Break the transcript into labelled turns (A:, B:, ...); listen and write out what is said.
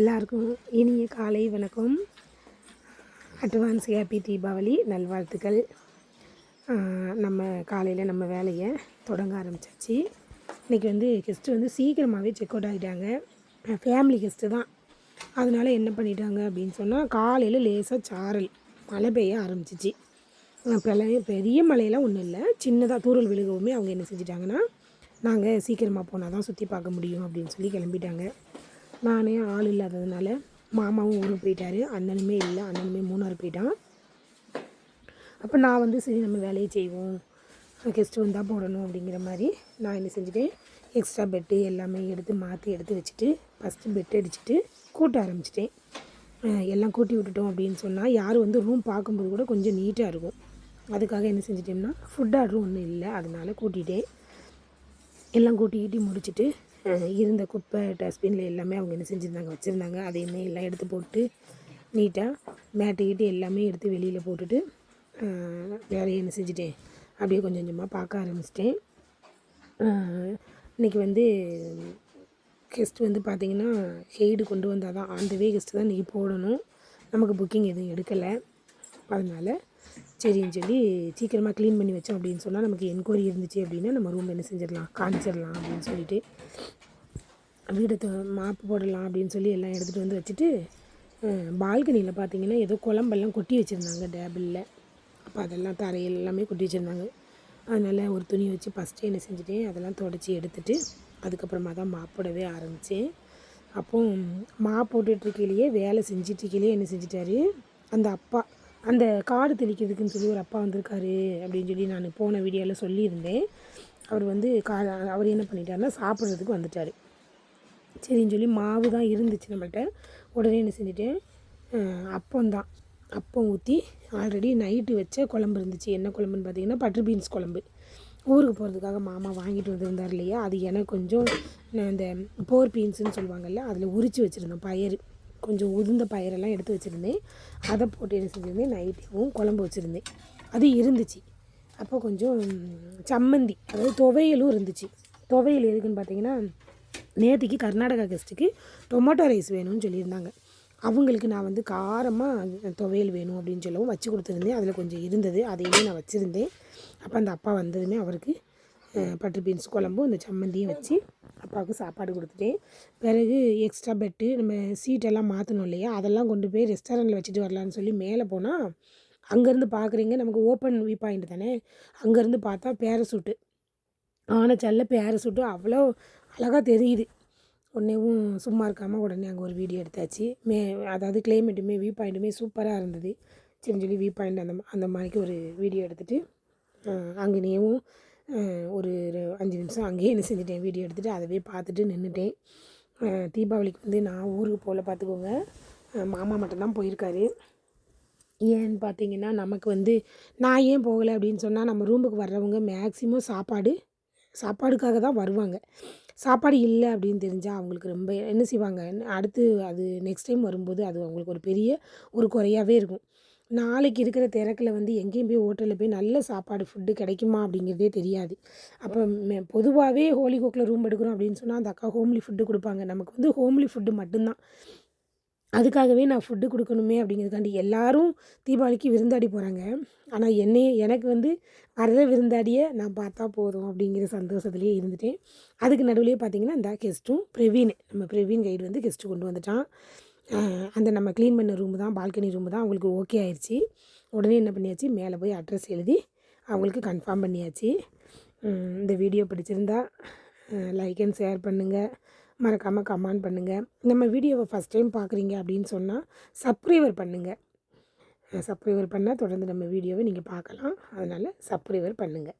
A: எல்லாருக்கும் இனிய காலை வணக்கம். அட்வான்ஸ் ஹேப்பி தீபாவளி நல்வாழ்த்துக்கள். நம்ம காலையில் நம்ம வேலையை தொடங்க ஆரம்பிச்சாச்சு. இன்றைக்கி வந்து கெஸ்ட்டு வந்து சீக்கிரமாகவே செக் அவுட் ஆகிட்டாங்க ஃபேமிலி கெஸ்ட்டு தான். அதனால் என்ன பண்ணிட்டாங்க அப்படின்னு சொன்னால் காலையில் லேசாக சாரல் மழை பெய்ய ஆரம்பிச்சிச்சு. பெரிய பெரிய மழையெல்லாம் ஒன்றும் இல்லை. சின்னதாக தூரல் விழுகவுமே அவங்க என்ன செஞ்சிட்டாங்கன்னா நாங்கள் சீக்கிரமாக போனால் தான் சுற்றி பார்க்க முடியும் அப்படின்னு சொல்லி கிளம்பிட்டாங்க. நானே ஆள் இல்லாததுனால மாமாவும் ஊருக்கு போயிட்டாரு. அண்ணனுமே இல்லை அண்ணனுமே மூணார் போயிட்டான். அப்போ நான் வந்து சரி நம்ம வேலையை செய்வோம். கெஸ்ட்டு வந்தால் போடணும் அப்படிங்கிற மாதிரி நான் என்ன செஞ்சுட்டேன். எக்ஸ்ட்ரா பெட்டு எல்லாமே எடுத்து மாற்றி எடுத்து வச்சுட்டு ஃபஸ்ட்டு பெட் அடிச்சுட்டு கூட்ட ஆரம்பிச்சிட்டேன். எல்லாம் கூட்டி விட்டுட்டோம் அப்படின்னு சொன்னால் யார் வந்து ரூம் பார்க்கும்போது கூட கொஞ்சம் நீட்டாக இருக்கும். அதுக்காக என்ன செஞ்சிட்டேன்னா ஃபுட் ஆர்டர் ஒன்றும் இல்லை அதனால் கூட்டிகிட்டேன் எல்லாம் கூட்டி கீட்டி முடிச்சுட்டு இருந்த குப்பை டஸ்ட்பினில் எல்லாமே அவங்க என்ன செஞ்சுருந்தாங்க வச்சுருந்தாங்க. அதையுமே எல்லாம் எடுத்து போட்டு நீட்டாக மேட்டு எல்லாமே எடுத்து வெளியில் போட்டுட்டு அஹ், வேலையை என்ன செஞ்சுட்டேன். அப்படியே கொஞ்சம் கொஞ்சமாக பார்க்க ஆரம்பிச்சிட்டேன். இன்றைக்கி வந்து கெஸ்ட் வந்து பார்த்திங்கன்னா ஹெய்டு கொண்டு வந்தால் தான் ஆன் த வே கெஸ்ட்டு தான் இன்றைக்கி போடணும். நமக்கு புக்கிங் எதுவும் எடுக்கலை. அதனால் சரின்னு சொல்லி சீக்கிரமாக க்ளீன் பண்ணி வச்சோம் அப்படின்னு சொன்னால் நமக்கு என்கொயரி இருந்துச்சு அப்படின்னா நம்ம ரூம் என்ன செஞ்சிடலாம் காமிச்சிடலாம் அப்படின்னு சொல்லிட்டு வீடை மாப்பு போடலாம் அப்படின்னு சொல்லி எல்லாம் எடுத்துகிட்டு வந்து வச்சுட்டு பால்கனியில் பார்த்தீங்கன்னா ஏதோ குழம்பெல்லாம் கொட்டி வச்சுருந்தாங்க டேபிளில். அப்போ அதெல்லாம் தரையில் எல்லாமே கொட்டி வச்சுருந்தாங்க. அதனால் ஒரு துணி வச்சு ஃபஸ்ட்டே என்ன செஞ்சுட்டேன் அதெல்லாம் தொடச்சி எடுத்துட்டு அதுக்கப்புறமா தான் மாப்போடவே ஆரம்பித்தேன் அப்போ மாப் போட்டுட்ருக்கையிலேயே வேலை செஞ்சிட்ருக்கையிலேயே என்ன செஞ்சிட்டாரு அந்த அப்பா அந்த காடு தெளிக்கிறதுக்குன்னு சொல்லி ஒரு அப்பா வந்திருக்காரு அப்படின்னு சொல்லி நான் போன வீடியோவில் சொல்லியிருந்தேன். அவர் வந்து கா அவர் என்ன பண்ணிட்டாருன்னா சாப்பிட்றதுக்கு வந்துட்டார். சரின்னு சொல்லி மாவு தான் இருந்துச்சு நம்மள்கிட்ட உடனே என்ன செஞ்சுட்டேன் அப்பந்தான் அப்பம் ஊற்றி ஆல்ரெடி நைட்டு வச்ச குழம்பு இருந்துச்சு. என்ன குழம்புன்னு பார்த்தீங்கன்னா பட்டர் பீன்ஸ் குழம்பு. ஊருக்கு போகிறதுக்காக மாமா வாங்கிட்டு வந்திருந்தார் இல்லையா? அது எனக்கு கொஞ்சம் இந்த போர் பீன்ஸுன்னு சொல்லுவாங்கல்ல அதில் உரித்து வச்சுருந்தோம் பயறு. கொஞ்சம் உதிர்ந்த பயிரெல்லாம் எடுத்து வச்சுருந்தேன். அதை போட்டு என்ன செஞ்சுருந்தேன்? நைட்டும் குழம்பு வச்சுருந்தேன். அது இருந்துச்சு. அப்போ கொஞ்சம் சம்மந்தி அதாவது துவையலும் இருந்துச்சு. துவையல் எதுக்குன்னு பார்த்தீங்கன்னா நேற்றுக்கு கர்நாடகா கெஸ்ட்டுக்கு டொமேட்டோ ரைஸ் வேணும்னு சொல்லியிருந்தாங்க. அவங்களுக்கு நான் வந்து காரமாக துவையல் வேணும் அப்படின்னு சொல்லவும் வச்சு கொடுத்துருந்தேன். அதில் கொஞ்சம் இருந்தது அதையுமே நான் வச்சுருந்தேன். அப்போ அந்த அப்பா வந்ததுமே அவருக்கு பட்டர் பீன்ஸ் குழம்பும் அந்த சம்மந்தியும் வச்சு அப்பாவுக்கு சாப்பாடு கொடுத்துட்டேன். பிறகு எக்ஸ்ட்ரா பெட்டு நம்ம சீட்டெல்லாம் மாற்றணும் இல்லையா? அதெல்லாம் கொண்டு போய் ரெஸ்டாரண்ட்டில் வச்சுட்டு வரலான்னு சொல்லி மேலே போனால் அங்கேருந்து பார்க்குறீங்க நமக்கு ஓப்பன் வியூ பாயிண்ட் தானே? அங்கேருந்து பார்த்தா பேரசூட்டு ஆனச்சல்ல பேரசூட்டு அவ்வளோ அழகாக தெரியுது. உடனேவும் சும்மா இருக்காமல் உடனே அங்கே ஒரு வீடியோ எடுத்தாச்சு. மே அதாவது கிளைமேட்டுமே வியூ பாயிண்ட்டுமே சூப்பராக இருந்தது. சரின்னு சொல்லி வியூ பாயிண்ட் அந்த அந்த மாதிரிக்கு ஒரு வீடியோ எடுத்துகிட்டு அங்கேயும் ஒரு அஞ்சு நிமிஷம் அங்கேயே என்ன செஞ்சுட்டேன்? வீடியோ எடுத்துகிட்டு அதவே பார்த்துட்டு நின்றுட்டேன் தீபாவளிக்கு வந்து நான் ஊருக்கு போகல பார்த்துக்கோங்க. மாமா மட்டும்தான் போயிருக்காரு. ஏன்னு பார்த்தீங்கன்னா நமக்கு வந்து நான் ஏன் போகலை அப்படின்னு சொன்னால் நம்ம ரூமுக்கு வர்றவங்க மேக்ஸிமம் சாப்பாடு சாப்பாடுக்காக தான் வருவாங்க. சாப்பாடு இல்லை அப்படின்னு தெரிஞ்சால் அவங்களுக்கு ரொம்ப என்ன செய்வாங்க? அடுத்து அது நெக்ஸ்ட் டைம் வரும்போது அது அவங்களுக்கு ஒரு பெரிய ஒரு குறையாகவே இருக்கும். நாளைக்கு இருக்கிற திறக்கில் வந்து எங்கேயும் போய் ஹோட்டலில் போய் நல்ல சாப்பாடு ஃபுட்டு கிடைக்குமா அப்படிங்கிறதே தெரியாது. அப்போ பொதுவாகவே ஹோலி கோக்கில் ரூம் எடுக்கிறோம் அப்படின்னு சொன்னால் அந்த அக்கா ஹோம்லி ஃபுட்டு கொடுப்பாங்க. நமக்கு வந்து ஹோம்லி ஃபுட்டு மட்டும்தான். அதுக்காகவே நான் ஃபுட்டு கொடுக்கணுமே அப்படிங்கிறதுக்காண்டி எல்லாரும் தீபாவளிக்கு விருந்தாடி போகிறாங்க ஆனால் என்னைய எனக்கு வந்து வர்ற விருந்தாடியை நான் பார்த்தா போதும் அப்படிங்கிற சந்தோஷத்துலேயே இருந்துட்டேன். அதுக்கு நடுவுலேயே பார்த்தீங்கன்னா இந்த கெஸ்ட்டும் பிரவீன். நம்ம பிரவீன் கைடு வந்து கெஸ்ட்டு கொண்டு வந்துட்டான். அந்த நம்ம க்ளீன் பண்ண ரூமு தான் பால்கனி ரூமு தான் அவங்களுக்கு ஓகே ஆயிடுச்சு உடனே என்ன பண்ணியாச்சு? மேலே போய் அட்ரஸ் எழுதி அவங்களுக்கு கன்ஃபார்ம் பண்ணியாச்சு. இந்த வீடியோ பிடிச்சிருந்தா லைக் அண்ட் ஷேர் பண்ணுங்கள் மறக்காமல் கமெண்ட் பண்ணுங்கள் நம்ம வீடியோவை ஃபஸ்ட் டைம் பார்க்குறீங்க அப்படின்னு சொன்னால் சப்ஸ்கிரைபர் பண்ணுங்கள் சப்ஸ்கிரைபர் பண்ணால் தொடர்ந்து நம்ம வீடியோவை நீங்கள் பார்க்கலாம். அதனால் சப்ஸ்கிரைபர் பண்ணுங்கள்